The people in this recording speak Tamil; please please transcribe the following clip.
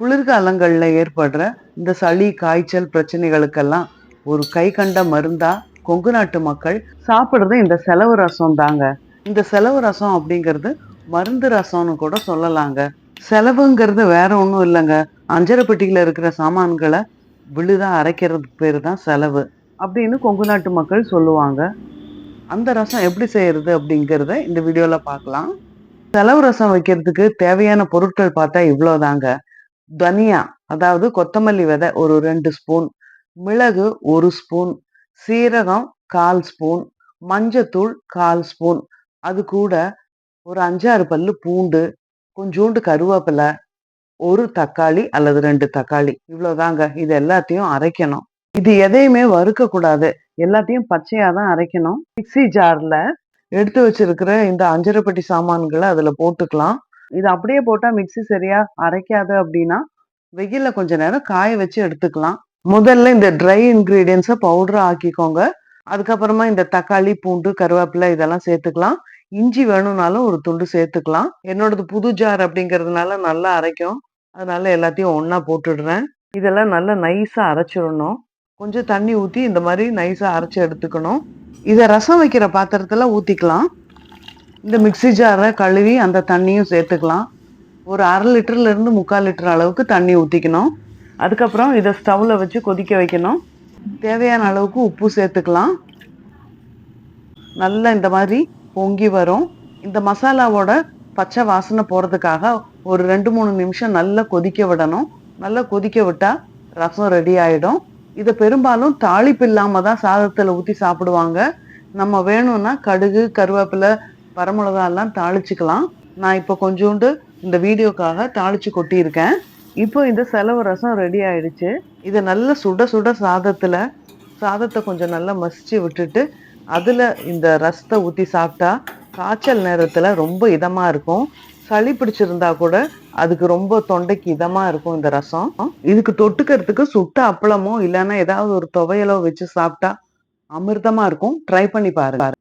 குளிர்காலங்களில் ஏற்படுற இந்த சளி காய்ச்சல் பிரச்சனைகளுக்கெல்லாம் ஒரு கை கண்ட மருந்தா கொங்கு நாட்டு மக்கள் சாப்பிட்றது இந்த செலவு ரசம் தாங்க. இந்த செலவு ரசம் அப்படிங்கிறது மருந்து ரசம்னு கூட சொல்லலாங்க. செலவுங்கிறது வேற ஒன்றும் இல்லைங்க. அஞ்சரைப்பட்டியில் இருக்கிற சாமான்களை விழுதாக அரைக்கிறதுக்கு பேர் தான் செலவு அப்படின்னு கொங்கு நாட்டு மக்கள் சொல்லுவாங்க. அந்த ரசம் எப்படி செய்யறது அப்படிங்கிறத இந்த வீடியோவில் பார்க்கலாம். செலவு ரசம் வைக்கிறதுக்கு தேவையான பொருட்கள் பார்த்தா இவ்வளோதாங்க தனியா அதாவது கொத்தமல்லி விதை ஒரு ரெண்டு ஸ்பூன் மிளகு ஒரு ஸ்பூன் சீரகம் கால் ஸ்பூன் மஞ்சத்தூள் கால் ஸ்பூன் அது கூட ஒரு அஞ்சாறு பல்லு பூண்டு கொஞ்சோண்டு கருவேப்பிலை ஒரு தக்காளி அல்லது ரெண்டு தக்காளி. இவ்வளோதாங்க இது எல்லாத்தையும் அரைக்கணும். இது எதையுமே வறுக்கக்கூடாது. எல்லாத்தையும் பச்சையாக தான் அரைக்கணும். மிக்ஸி ஜாரில் எடுத்து வச்சிருக்கிற இந்த அஞ்சரைப்பட்டி சாமான்களை அதில் போட்டுக்கலாம். இது அப்படியே போட்டால் மிக்ஸி சரியா அரைக்காது அப்படின்னா வெயிலில் கொஞ்ச நேரம் காய வச்சு எடுத்துக்கலாம். முதல்ல இந்த ட்ரை இன்க்ரீடியன்ஸை பவுடரை ஆக்கிக்கோங்க. அதுக்கப்புறமா இந்த தக்காளி பூண்டு கருவேப்பிலை இதெல்லாம் சேர்த்துக்கலாம். இஞ்சி வேணும்னாலும் ஒரு துண்டு சேர்த்துக்கலாம். என்னோடது புது ஜார் அப்படிங்கிறதுனால நல்லா அரைக்கும். அதனால எல்லாத்தையும் ஒன்றா போட்டுடுறேன். இதெல்லாம் நல்லா நைஸாக அரைச்சிடணும். கொஞ்சம் தண்ணி ஊற்றி இந்த மாதிரி நைஸாக அரைச்சி எடுத்துக்கணும். இதை ரசம் வைக்கிற பாத்திரத்தில் ஊற்றிக்கலாம் இந்த மிக்ஸி ஜாரை கழுவி அந்த தண்ணியும் சேர்த்துக்கலாம். ஒரு அரை லிட்டர்ல இருந்து முக்கால் லிட்டர் அளவுக்கு தண்ணி ஊற்றிக்கணும் அதுக்கப்புறம் இதை ஸ்டவ்ல வச்சு கொதிக்க வைக்கணும். தேவையான அளவுக்கு உப்பு சேர்த்துக்கலாம். நல்லா இந்த மாதிரி பொங்கி வரும். இந்த மசாலாவோட பச்சை வாசனை போகிறதுக்காக ஒரு ரெண்டு மூணு நிமிஷம் நல்லா கொதிக்க விடணும். நல்லா கொதிக்க விட்டால் ரசம் ரெடி ஆகிடும் இதை பெரும்பாலும் தாளிப்பு இல்லாமல் தான் சாதத்தில் ஊற்றி சாப்பிடுவாங்க. நம்ம வேணும்னா கடுகு கருவேப்பிலை வரமிளகாலாம் தாளிச்சுக்கலாம். நான் இப்போ கொஞ்சோண்டு இந்த வீடியோக்காக தாளிச்சு கொட்டியிருக்கேன். இப்போ இந்த செலவு ரசம் ரெடி ஆயிடுச்சு. இதை நல்லா சுட சுட சாதத்தில் சாதத்தை கொஞ்சம் நல்லா மசிச்சு விட்டுட்டு அதில் இந்த ரசத்தை ஊற்றி சாப்பிட்டா காய்ச்சல் நேரத்தில் ரொம்ப இதமாக இருக்கும். சளி பிடிச்சிருந்தா கூட அதுக்கு ரொம்ப தொண்டைக்கு இதமாக இருக்கும் இந்த ரசம். இதுக்கு தொட்டுக்கிறதுக்கு சுட்ட அப்பளமோ இல்லைன்னா ஏதாவது ஒரு துவையலோ வச்சு சாப்பிட்டா அமிர்தமாக இருக்கும். ட்ரை பண்ணி பாருங்க.